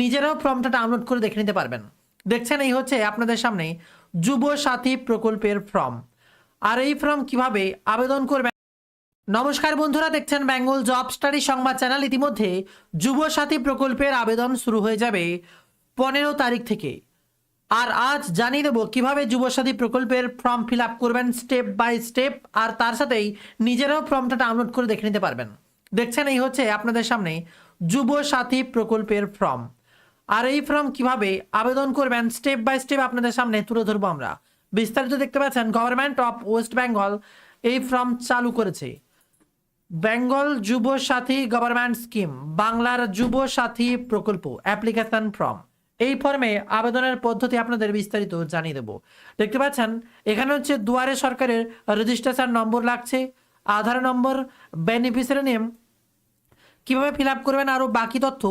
নিজেরাও ফর্মটা ডাউনলোড করে দেখে নিতে পারবেন। দেখছেন, এই হচ্ছে আপনাদের সামনে যুব সাথী প্রকল্পের ফর্ম আর এই ফর্ম কীভাবে আবেদন করবেন? নমস্কার বন্ধুরা, দেখছেন বেঙ্গল জব স্টাডি সংবাদ চ্যানেল। ইতিমধ্যে যুব সাথী প্রকল্পের আবেদন শুরু হয়ে যাবে পনেরো তারিখ থেকে। আর আজ জানিয়ে দেবো কীভাবে যুবসাথী প্রকল্পের ফর্ম ফিল আপ করবেন স্টেপ বাই স্টেপ আর তার সাথেই নিজেরাও ফর্মটা ডাউনলোড করে দেখে নিতে পারবেন। দেখছেন, এই হচ্ছে আপনাদের সামনে যুব সাথী প্রকল্পের ফর্ম আর এই ফর্ম কীভাবে আবেদন করবেন স্টেপ বাই স্টেপ আপনাদের সামনে তুলে ধরবো আমরা। বিস্তারিত দেখতে পাচ্ছেন গভর্নমেন্ট অফ ওয়েস্ট বেঙ্গল এই ফর্ম চালু করেছে। বেঙ্গল যুব সাথী গভর্নমেন্ট স্কিম, বাংলার যুব সাথী প্রকল্প অ্যাপ্লিকেশন ফর্ম এই ফর্মে আবেদনের পদ্ধতি আপনাদের বিস্তারিত জানিয়ে দেব। দেখতে পাচ্ছেন, এখানে হচ্ছে দুয়ারে সরকারের রেজিস্ট্রেশন নম্বর লাগছে, আধার নম্বর বেনিফিশিয়ারি নেম কীভাবে ফিল আপ করবেন আরও বাকি তথ্য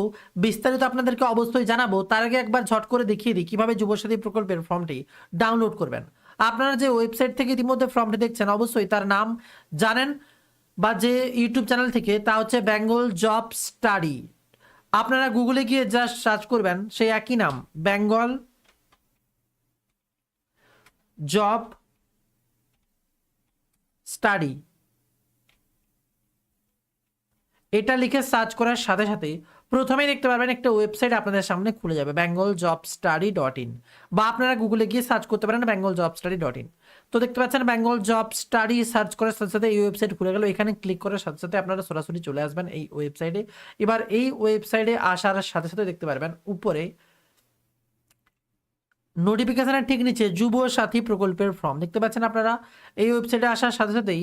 বিস্তারিত আপনাদেরকে অবশ্যই জানাব। তার আগে একবার ঝট করে দেখিয়ে দিই কীভাবে যুবসাথী প্রকল্পের ফর্মটি ডাউনলোড করবেন। আপনারা যে ওয়েবসাইট থেকে ইতিমধ্যে ফর্মটি দেখছেন, অবশ্যই তার নাম জানেন বা যে ইউটিউব চ্যানেল থেকে, তা হচ্ছে বেঙ্গল জব স্টাডি। আপনারা গুগলে গিয়ে জাস্ট সার্চ করবেন, সেই একই নাম, বেঙ্গল জব স্টাডি। এটা লিখে সার্চ করার সাথে সাথে প্রথমেই দেখতে পারবেন একটা ওয়েবসাইট আপনাদের সামনে খুলে যাবে Bengal job study dot in বা আপনারা গুগলে গিয়ে সার্চ করতে পারেন Bengal job study dot in তো দেখতে পাচ্ছেন বেঙ্গল জব স্টাডি সার্চ করার সাথে সাথে এই ওয়েবসাইট খুলে গেল, এখানে ক্লিক করার সাথে সাথে আপনারা সরাসরি চলে আসবেন এই ওয়েবসাইটে। এবার এই ওয়েবসাইটে আসার সাথে সাথে দেখতে পারবেন উপরে নোটিফিকেশনের ঠিক নিচে যুব সাথী প্রকল্পের ফর্ম দেখতে পাচ্ছেন আপনারা? এই ওয়েবসাইটে আসার সাথে সাথেই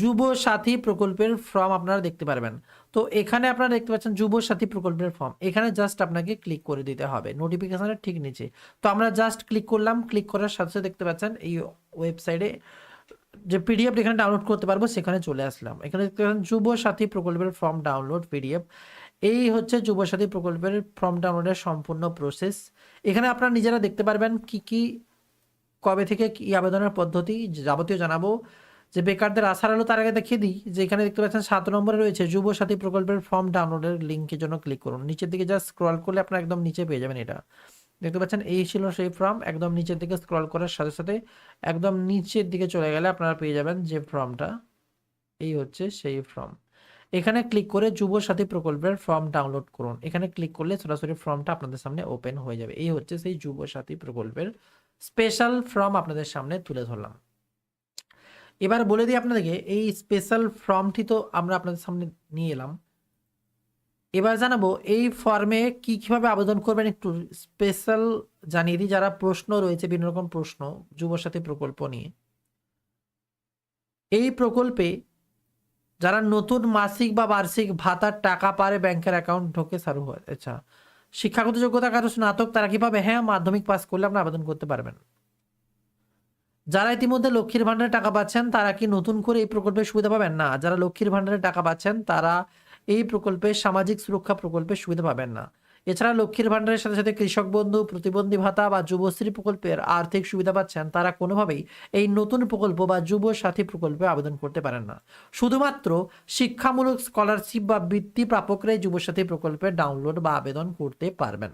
যুব সাথী প্রকল্পের ফর্ম আপনারা দেখতে পারবেন। তো এখানে আপনারা দেখতে পাচ্ছেন যুব সাথী প্রকল্পের ফর্ম এখানে জাস্ট আপনাকে ক্লিক করে দিতে হবে নোটিফিকেশনের ঠিক নিচে। তো আমরা জাস্ট ক্লিক করলাম ক্লিক করার সাথে সাথে দেখতে পাচ্ছেন এই ওয়েবসাইটে যে পিডিএফ এখানে ডাউনলোড করতে পারব, সেখানে চলে আসলাম। এখানে দেখতে পাচ্ছেন যুব সাথী প্রকল্পের ফর্ম ডাউনলোড পিডিএফ এই হচ্ছে যুবসাথী প্রকল্পের ফর্ম ডাউনলোডের সম্পূর্ণ প্রসেস এখানে আপনারা নিজেরা দেখতে পারবেন কি কি, কবে থেকে কি আবেদনের পদ্ধতি যাবতীয় জানাব। যে বেকারদের আশার আলো তার আগে দেখিয়ে দিই। যে এখানে দেখতে পাচ্ছেন সাত নম্বরে রয়েছে যুবসাথী প্রকল্পের ফর্ম ডাউনলোডের লিঙ্কের জন্য ক্লিক করুন। নিচের দিকে যা স্ক্রল করলে আপনারা একদম নিচে পেয়ে যাবেন এটা। দেখতে পাচ্ছেন এই ছিল সেই ফর্ম। একদম নিচের দিকে স্ক্রল করার সাথে সাথে একদম নিচের দিকে চলে গেলে আপনারা পেয়ে যাবেন যে ফর্মটা। এই হচ্ছে সেই ফর্ম। এখানে ক্লিক করে যুব সাথী প্রকল্পের ফর্ম ডাউনলোড করুন। এখানে ক্লিক করলে সরাসরি ফর্মটা আপনাদের সামনে ওপেন হয়ে যাবে। এই হচ্ছে সেই যুব সাথী প্রকল্পের স্পেশাল ফর্ম আপনাদের সামনে তুলে ধরলাম। এবার বলে দিই আপনাদেরকে, এই স্পেশাল ফর্মটি তো আমরা আপনাদের সামনে নিয়ে এলাম। এবার জানাব, এই ফর্মে কি কীভাবে আবেদন করবেন একটু স্পেশাল জানিয়ে দিই। যারা প্রশ্ন রয়েছে, বিভিন্ন রকম প্রশ্ন যুবসাথী প্রকল্প নিয়ে। এই প্রকল্পে যারা নতুন মাসিক বা বার্ষিক ভাতার টাকা পারে ব্যাংকের অ্যাকাউন্ট ঢোকে সারু হয়। আচ্ছা শিক্ষাগত যোগ্যতা কারও স্নাতক, তারা কি পাবে হ্যাঁ মাধ্যমিক পাস করলে আপনি আবেদন করতে পারবেন। যারা ইতিমধ্যে লক্ষ্মীর ভান্ডারে টাকা পাচ্ছেন, তারা কি নতুন করে এই প্রকল্পের সুবিধা পাবেন? না, যারা লক্ষ্মীর ভান্ডারে টাকা পাচ্ছেন, তারা এই প্রকল্পে সামাজিক সুরক্ষা প্রকল্পের সুবিধা পাবেন না। এছাড়া লক্ষ্মীর ভাণ্ডারের সাথে সাথে কৃষক বন্ধু, প্রতিবন্ধী ভাতা বা যুবশ্রী প্রকল্পের আর্থিক সুবিধা পাচ্ছেন, তারা কোনোভাবেই এই নতুন প্রকল্প বা যুব সাথী প্রকল্পে আবেদন করতে পারেন না। শুধুমাত্র শিক্ষামূলক স্কলারশিপ বা বৃত্তি প্রাপকরাই যুবসাথী প্রকল্পে ডাউনলোড বা আবেদন করতে পারবেন।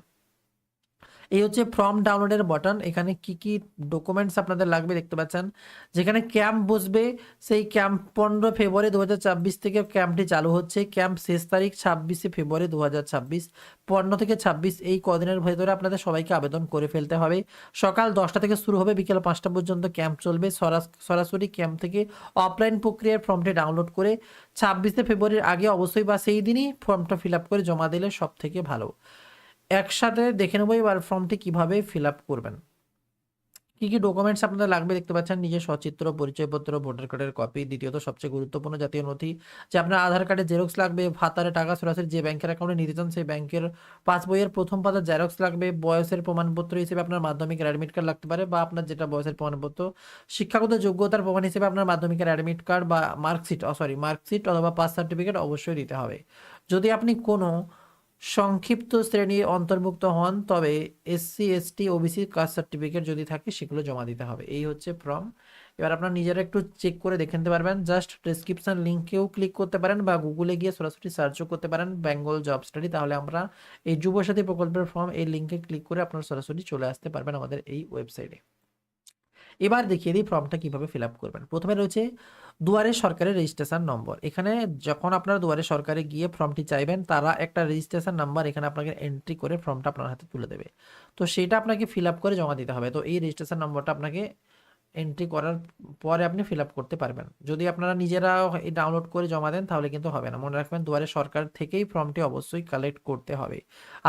এই হচ্ছে ফর্ম ডাউনলোডের বাটন এখানে কি কি ডকুমেন্টস আপনাদের লাগবে দেখতে পাচ্ছেন। যেখানে ক্যাম্প বসবে, সেই ক্যাম্প পনেরো ফেব্রুয়ারি দু থেকে ক্যাম্পটি চালু হচ্ছে। ক্যাম্প শেষ তারিখ ছাব্বিশে ফেব্রুয়ারি দু হাজার ছাব্বিশ। পনেরো থেকে ছাব্বিশ এই কদিনের ভেতরে আপনাদের সবাইকে আবেদন করে ফেলতে হবে। সকাল দশটা থেকে শুরু হবে, বিকেল পাঁচটা পর্যন্ত ক্যাম্প চলবে। সরাস- সরাসরি ক্যাম্প থেকে অফলাইন প্রক্রিয়ার ফর্মটি ডাউনলোড করে ছাব্বিশে ফেব্রুয়ারির আগে অবশ্যই বা সেই দিনই ফর্মটা ফিল আপ করে জমা দিলে সব থেকে ভালো। একসাথে দেখে নেব এবার ফর্মটি কীভাবে ফিল আপ করবেন। কী কী ডকুমেন্টস আপনাদের লাগবে দেখতে পাচ্ছেন, নিজের সচিত্র, পরিচয়পত্র ভোটার কার্ডের কপি দ্বিতীয়ত সবচেয়ে গুরুত্বপূর্ণ জাতীয় নথি, যে আপনার আধার কার্ডের জেরক্স লাগবে, ভাতারে টাকা সরাসরি যে ব্যাংকের অ্যাকাউন্টে নিতে চান সেই ব্যাংকের পাঁচ বইয়ের প্রথম পাতার জেরক্স লাগবে, বয়সের প্রমাণপত্র হিসেবে আপনার মাধ্যমিকের অ্যাডমিট কার্ড লাগতে পারে, বা আপনার যেটা বয়সের প্রমাণপত্র, শিক্ষাগত যোগ্যতার প্রমাণ হিসেবে আপনার মাধ্যমিকের অ্যাডমিট কার্ড বা মার্কশিট সরি মার্কশিট অথবা পাস সার্টিফিকেট অবশ্যই দিতে হবে। যদি আপনি কোনো সংক্ষিপ্ত শ্রেণি অন্তর্ভুক্ত হন, তবে SC ST OBC caste certificate যদি থাকে, সেগুলো জমা দিতে হবে। এই হচ্ছে ফর্ম এবার আপনারা নিজেরা একটু চেক করে দেখে নিতে পারবেন। জাস্ট ডেসক্রিপশন লিঙ্কেও ক্লিক করতে পারেন বা গুগলে গিয়ে সরাসরি সার্চও করতে পারেন বেঙ্গল জব স্টাডি তাহলে আমরা এই যুবসাথী প্রকল্পের ফর্ম এই লিঙ্কে ক্লিক করে আপনারা সরাসরি চলে আসতে পারবেন আমাদের এই ওয়েবসাইটে এবার দেখিয়ে দিই ফর্মটা কীভাবে ফিল আপ করবেন। প্রথমে রয়েছে দুয়ারে সরকারের রেজিস্ট্রেশন নম্বর এখানে যখন আপনারা দুয়ারে সরকারে গিয়ে ফর্মটি চাইবেন, তারা একটা রেজিস্ট্রেশন নাম্বার এখানে আপনাকে এন্ট্রি করে ফর্মটা আপনার হাতে তুলে দেবে। তো সেটা আপনাকে ফিল আপ করে জমা দিতে হবে। তো এই রেজিস্ট্রেশন নম্বরটা আপনাকে এন্ট্রি করার পরে আপনি ফিল আপ করতে পারবেন। যদি আপনারা নিজেরা ডাউনলোড করে জমা দেন, তাহলে কিন্তু হবে না। মনে রাখবেন, দুয়ারে সরকার থেকেই ফর্মটি অবশ্যই কালেক্ট করতে হবে।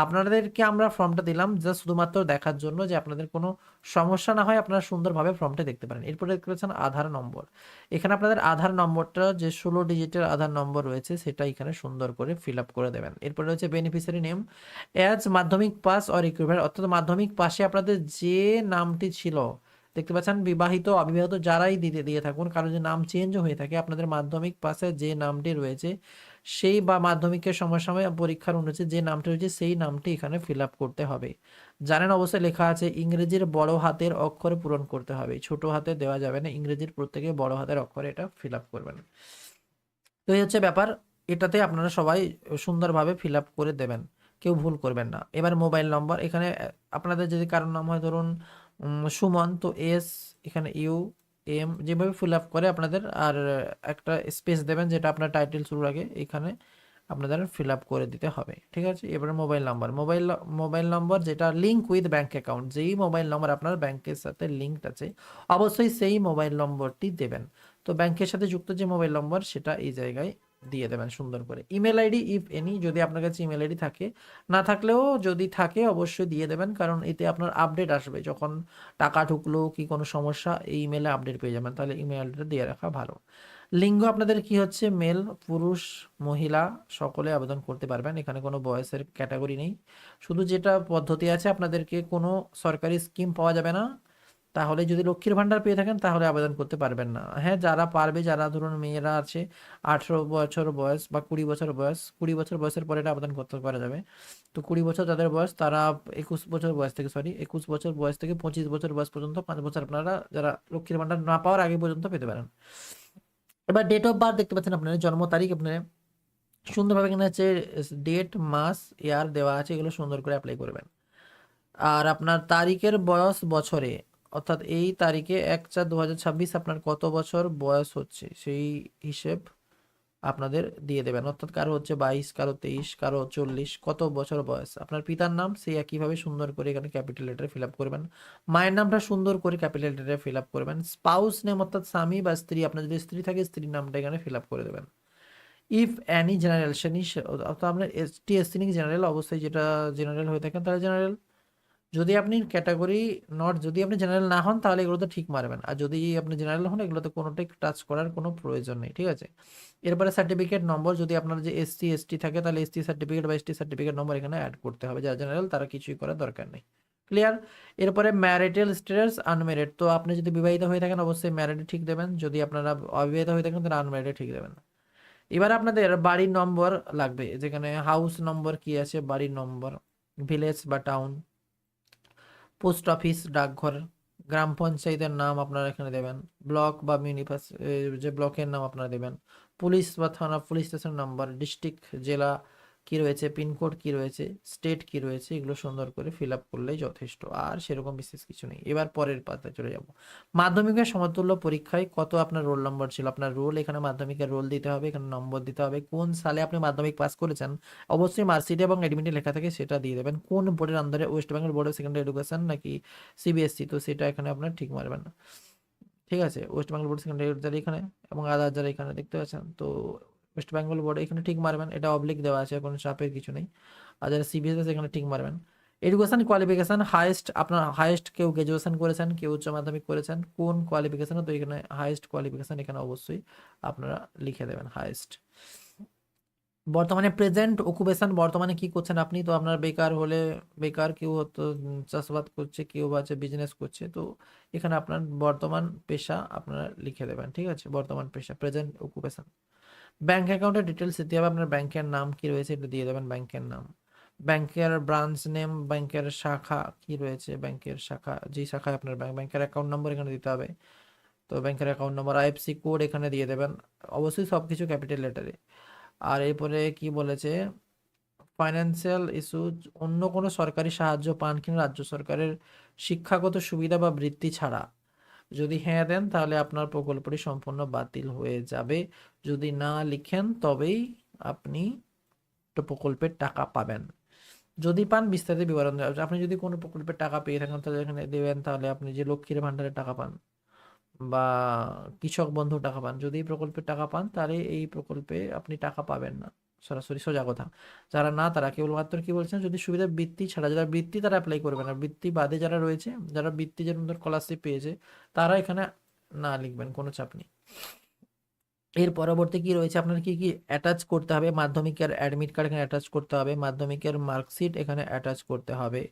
আপনাদেরকে আমরা ফর্মটা দিলাম জাস্ট শুধুমাত্র দেখার জন্য যে আপনাদের কোনো সমস্যা না হয় আপনারা সুন্দরভাবে ফর্মটা দেখতে পারেন। এরপরে দেখতে পাচ্ছেন আধার নম্বর। এখানে আপনাদের আধার নম্বরটা যে ষোলো ডিজিটের আধার নম্বর রয়েছে, সেটা এখানে সুন্দর করে ফিল আপ করে দেবেন। এরপরে রয়েছে beneficiary name as Madhyamik pass or equivalent অর্থাৎ মাধ্যমিক পাশে আপনাদের যে নামটি ছিল দেখতে পাচ্ছেন, বিবাহিত, অবিবাহিত যারাই দিতে, দিয়ে থাকুন, কারও যে নাম চেঞ্জ হয়ে থাকে, আপনাদের মাধ্যমিক পাশে যে নামটি রয়েছে, সেই বা মাধ্যমিকের সময় সময় পরীক্ষার অনুযায়ী যে নামটি রয়েছে, সেই নামটি এখানে ফিল আপ করতে হবে। জানেন অবশ্যই লেখা আছে, ইংরেজির বড় হাতের অক্ষরে পূরণ করতে হবে। ছোট হাতে দেওয়া যাবে না, ইংরেজির প্রত্যেকে বড় হাতের অক্ষরে এটা ফিল আপ করবেন। তো এই হচ্ছে ব্যাপার, এটাতে আপনারা সবাই সুন্দরভাবে ফিল আপ করে দেবেন, কেউ ভুল করবেন না। এবার মোবাইল নম্বর এখানে, আপনাদের যদি কারোর নাম হয়, ধরুন সুমন, তো এস, এখানে ইউ, এম, যেভাবে ফিল আপ করে আপনাদের, আর একটা স্পেস দেবেন যেটা আপনার টাইটেল শুরুর আগে, এখানে আপনাদের ফিল আপ করে দিতে হবে, ঠিক আছে? এবারে mobile number mobile mobile number যেটা লিঙ্ক উইথ ব্যাঙ্ক অ্যাকাউন্ট যেই মোবাইল নম্বর আপনার ব্যাংকের সাথে লিঙ্কড আছে, অবশ্যই সেই মোবাইল নম্বরটি দেবেন। তো ব্যাংকের সাথে যুক্ত যে মোবাইল নম্বর সেটা এই জায়গায় দিয়ে দেবেন সুন্দর করে। ইমেল আইডি ইফ এনি যদি আপনার কাছে ইমেল আইডি থাকে। না থাকলেও যদি থাকে, অবশ্যই দিয়ে দেবেন, কারণ এতে আপনার আপডেট আসবে। যখন টাকা ঢুকলো কি কোনো সমস্যা, এই ইমেলে আপডেট পেয়ে যাবেন। তাহলে ইমেল আইডিটা দিয়ে রাখা ভালো। লিঙ্গ আপনাদের কি হচ্ছে? মেল পুরুষ, মহিলা, সকলে আবেদন করতে পারবেন। এখানে কোনো বয়সের ক্যাটাগরি নেই। শুধু যেটা পদ্ধতি আছে, আপনাদেরকে কোনো সরকারি স্কিম পাওয়া যাবে না। তাহলে যদি লক্ষ্মীর ভান্ডার পেয়ে থাকেন, তাহলে আবেদন করতে পারবেন না। হ্যাঁ যারা পারবে, যারা ধরুন মেয়েরা আছে, আঠেরো বছর বয়স বা কুড়ি বছর বয়স, কুড়ি বছর বয়সের পরে এটা আবেদন করতে পারা যাবে। তো কুড়ি বছর যাদের বয়স, তারা একুশ বছর বয়স থেকে সরি একুশ বছর বয়স থেকে পঁচিশ বছর বয়স পর্যন্ত, পাঁচ বছর আপনারা যারা লক্ষ্মীর ভান্ডার না পাওয়ার আগে পর্যন্ত পেতে পারেন। এবার ডেট অফ বার্থ দেখতে পাচ্ছেন আপনার, জন্ম তারিখ আপনার। সুন্দরভাবে এখানে হচ্ছে ডেট মাস ইয়ার দেওয়া আছে, এগুলো সুন্দর করে অ্যাপ্লাই করবেন। আর আপনার তারিখের বয়স, বছরে। অর্থাৎ এই তারিখে এক চার দু আপনার কত বছর বয়স হচ্ছে, সেই হিসেব আপনাদের দিয়ে দেবেন। অর্থাৎ কারও হচ্ছে বাইশ, কারও তেইশ, কারও চল্লিশ, কত বছর বয়স? আপনার পিতার নাম সেই একইভাবে সুন্দর করে এখানে ক্যাপিটাল লেটারে ফিল আপ করবেন। মায়ের নামটা সুন্দর করে ক্যাপিটাল লেটারে ফিল আপ করবেন। স্পাউস নেম অর্থাৎ স্বামী বা স্ত্রী, আপনার যদি স্ত্রী থাকে, স্ত্রীর নামটা এখানে ফিল আপ করে দেবেন। ইফ অ্যানি জেনারেল শ্রেণি অর্থাৎ আপনার এস টি এস জেনারেল অবশ্যই যেটা জেনারেল হয়ে থাকেন, তাহলে জেনারেল যদি আপনি ক্যাটাগরি নট যদি আপনি জেনারেল না হন, তাহলে এগুলো তো ঠিক মারবেন। আর যদি আপনি জেনারেল হন, এগুলোতে কোনোটাই টাচ করার কোনো প্রয়োজন নেই, ঠিক আছে? এরপরে সার্টিফিকেট নম্বর যদি আপনার যে এসসি এসটি থাকে, তাহলে এসটি সার্টিফিকেট বা এসটি সার্টিফিকেট নম্বর এখানে অ্যাড করতে হবে। যারা জেনারেল তারা কিছুই করার দরকার নেই। ক্লিয়ার এরপরে ম্যারিটাল স্ট্যাটাস আনম্যারিড তো আপনি যদি বিবাহিত হয়ে থাকেন, অবশ্যই ম্যারিড ঠিক দেবেন। যদি আপনারা অবিবাহিত হয়ে থাকেন, তাহলে আনম্যারিড ঠিক দেবেন এবার আপনাদের বাড়ির নম্বর লাগবে। যেখানে হাউস নম্বর কি আছে? বাড়ির নম্বর ভিলেজ বা টাউন পোস্ট অফিস, ডাকঘর, গ্রাম পঞ্চায়েতের নাম আপনারা এখানে দেবেন। ব্লক বা মিউনিপাস যে ব্লকের নাম আপনারা দেবেন। পুলিশ বা থানা, পুলিশ স্টেশন নাম্বার, ডিস্ট্রিক্ট, জেলা কি রয়েছে পিনকোড কি রয়েছে, স্টেট কি রয়েছে, এগুলো সুন্দর করে ফিল আপ করলেই যথেষ্ট। আর সেরকম বিশেষ কিছু নেই। এবার পরের পাতায় চলে যাব। মাধ্যমিকের সমতুল্য পরীক্ষায় কত আপনার রোল নম্বর ছিল? আপনার রোল এখানে মাধ্যমিকের রোল দিতে হবে, এখানে নম্বর দিতে হবে। কোন সালে আপনি মাধ্যমিক পাস করেছেন? অবশ্যই মার্কশিট এবং অ্যাডমিটে লেখা থাকে, সেটা দিয়ে দেবেন। কোন বোর্ডের আন্ডারে West Bengal Board of Secondary Education নাকি সিবিএসসি তো সেটা এখানে আপনার ঠিক মারবেন না। ঠিক আছে? ওয়েস্ট বেঙ্গল বোর্ড সেকেন্ডারি যারা এখানে এবং আদার যারা এখানে দেখতে পাচ্ছেন, তো ওয়েস্ট বেঙ্গল বোর্ড এখানে ঠিক মারবেন, এটা অবলিক দেওয়া আছে, কোনো চাপের কিছু নেই। আর যারা সিবিএস এখানে ঠিক মারবেন। এডুকেশন কোয়ালিফিকেশন হাইয়েস্ট আপনার হাইয়েস্ট কেউ গ্র্যাজুয়েশন করেছেন, কেউ উচ্চ মাধ্যমিক করেছেন, কোন কোয়ালিফিকেশন তো এখানে হাইয়েস্ট কোয়ালিফিকেশন এখানে অবশ্যই আপনারা লিখে দেবেন হাইয়েস্ট বর্তমানে প্রেজেন্ট অকুপেশন বর্তমানে কি করছেন আপনি? তো আপনার বেকার হলে, বেকার কেউ হয়তো চাষাবাদ করছে, কেউ বা বিজনেস করছে, তো এখানে আপনার বর্তমান পেশা আপনারা লিখে দেবেন, ঠিক আছে? বর্তমান পেশা প্রেজেন্ট অকুপেশন ব্যাংক অ্যাকাউন্টের ডিটেলস দিতে হবে আপনার ব্যাংকের নাম কি রয়েছে এটা দিয়ে দেবেন ব্যাংকের নাম। ব্যাংকের ব্রাঞ্চ নেম ব্যাংকের শাখা কি রয়েছে? ব্যাংকের শাখা যে শাখায় আপনার ব্যাংক ব্যাংকের অ্যাকাউন্ট নম্বর এখানে দিতে হবে। তো ব্যাংকের অ্যাকাউন্ট নম্বর আইএফসি কোড এখানে দিয়ে দেবেন। অবশ্যই সব কিছু ক্যাপিটাল লেটারে আর এরপরে কি বলেছে? ফাইন্যান্সিয়াল ইস্যু অন্য কোনো সরকারি সাহায্য পান কিনা রাজ্য সরকারের শিক্ষাগত সুবিধা বা বৃত্তি ছাড়া। যদি হ্যাঁ দেন, তাহলে আপনার প্রকল্পটি সম্পূর্ণ বাতিল হয়ে যাবে। যদি না লিখেন, তবেই আপনি প্রকল্পের টাকা পাবেন। যদি পান বিস্তারিত বিবরণ। আপনি যদি কোনো প্রকল্পের টাকা পেয়ে থাকেন, তাহলে এখানে দেবেন, তাহলে আপনি যে লক্ষ্মীর ভান্ডারের টাকা পান বা কৃষক বন্ধু টাকা পান, যদি এই প্রকল্পের টাকা পান, তাহলে এই প্রকল্পে আপনি টাকা পাবেন না। সরাসরি সোজা কথা। যারা না, তারা কেবলমাত্র কি বলছেন? যদি সুবিধা বৃত্তি ছাড়া, যারা বৃত্তি তারা অ্যাপ্লাই করবে না। বৃত্তি বাদে যারা রয়েছে, যারা বৃত্তি যেরকম ধর স্কলারশিপ পেয়েছে, তারা এখানে না লিখবেন, কোনো চাপ নেই। এর পরবর্তী কি রয়েছে? আপনার কি কি অ্যাটাচ করতে হবে? মাধ্যমিকের অ্যাডমিট কার্ড এখানে অ্যাটাচ করতে হবে, মাধ্যমিকের মার্কশিট এখানে অ্যাটাচ করতে হবে।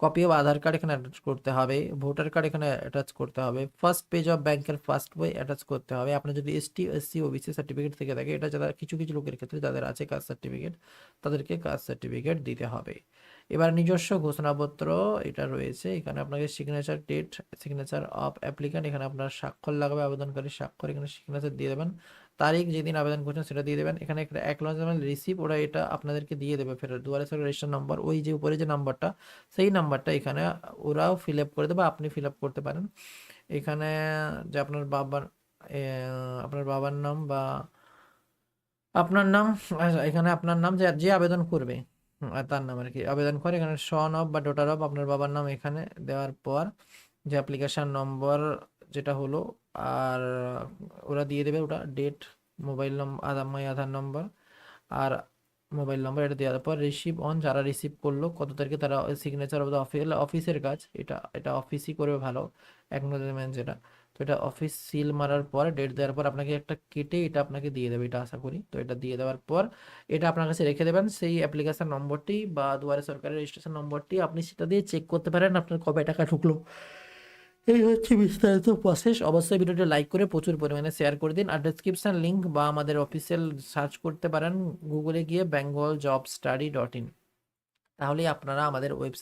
কপি অফ আধার কার্ড এখানে অ্যাটাচ করতে হবে ভোটার কার্ড এখানে অ্যাটাচ করতে হবে ফার্স্ট পেজ অফ ব্যাংকের ফার্স্ট বই অ্যাটাচ করতে হবে। আপনার যদি এসটি এসসি ওবিসি সার্টিফিকেট থেকে থাকে, এটা যারা কিছু কিছু লোকের ক্ষেত্রে যাদের আছে কাস্ট সার্টিফিকেট তাদেরকে কাস্ট সার্টিফিকেট দিতে হবে। এবার নিজস্ব ঘোষণাপত্র, এটা রয়েছে, এখানে আপনাকে signature date signature of applicant এখানে আপনার স্বাক্ষর লাগবে আবেদনকারী স্বাক্ষর এখানে সিগনেচার দিয়ে দেবেন। তারিখ যেদিন আবেদন করছেন সেটা দিয়ে দেবেন। এখানে একটা এক অ্যাকনোলেজমেন্ট রিসিভ ওরা এটা আপনাদেরকে দিয়ে দেবে ফেরত। দুয়ারে সরকার রেজিস্টার নম্বর ওই যে উপরে যে নাম্বারটা সেই নাম্বারটা এখানে ওরাও ফিল আপ করে দেবে আপনি ফিল আপ করতে পারেন। এখানে যে আপনার বাবার আপনার বাবার নাম বা আপনার নাম আচ্ছা, এখানে আপনার নাম যে যে আবেদন করবে তার নাম আর কি আবেদন করে এখানে সন অফ বা ডোটার অফ আপনার বাবার নাম এখানে দেওয়ার পর যে অ্যাপ্লিকেশান নম্বর যেটা হলো, আর ওরা দিয়ে দেবে ওটা date mobile number Aadhaar my Aadhaar number R mobile number এটা দেওয়ার পর রিসিভ অন যারা রিসিভ করল, কত তারিখে তারা সিগনেচার অফ দ্য অফিস অফিসের কাজ, এটা এটা অফিসই করবে ভালো অ্যাকনোলেজমেন্ট যেটা। তো এটা অফিস সিল মারার পর ডেট দেওয়ার পর আপনাকে একটা কেটে এটা আপনাকে দিয়ে দেবে, এটা আশা করি। তো এটা দিয়ে দেওয়ার পর এটা আপনার কাছে রেখে দেবেন, সেই অ্যাপ্লিকেশান নম্বরটি বা দুয়ারে সরকারের রেজিস্ট্রেশন নম্বরটি আপনি সেটা দিয়ে চেক করতে পারেন, আপনার কবে টাকা ঢুকলো। এই হচ্ছে বিস্তারিত প্রসেস অবশ্যই ভিডিওটি লাইক করে প্রচুর পরিমাণে শেয়ার করে দিন। আর ডিসক্রিপশান লিঙ্ক বা আমাদের অফিসিয়াল সার্চ করতে পারেন গুগলে গিয়ে Bengal job study dot in তাহলেই আপনারা আমাদের ওয়েবসাইট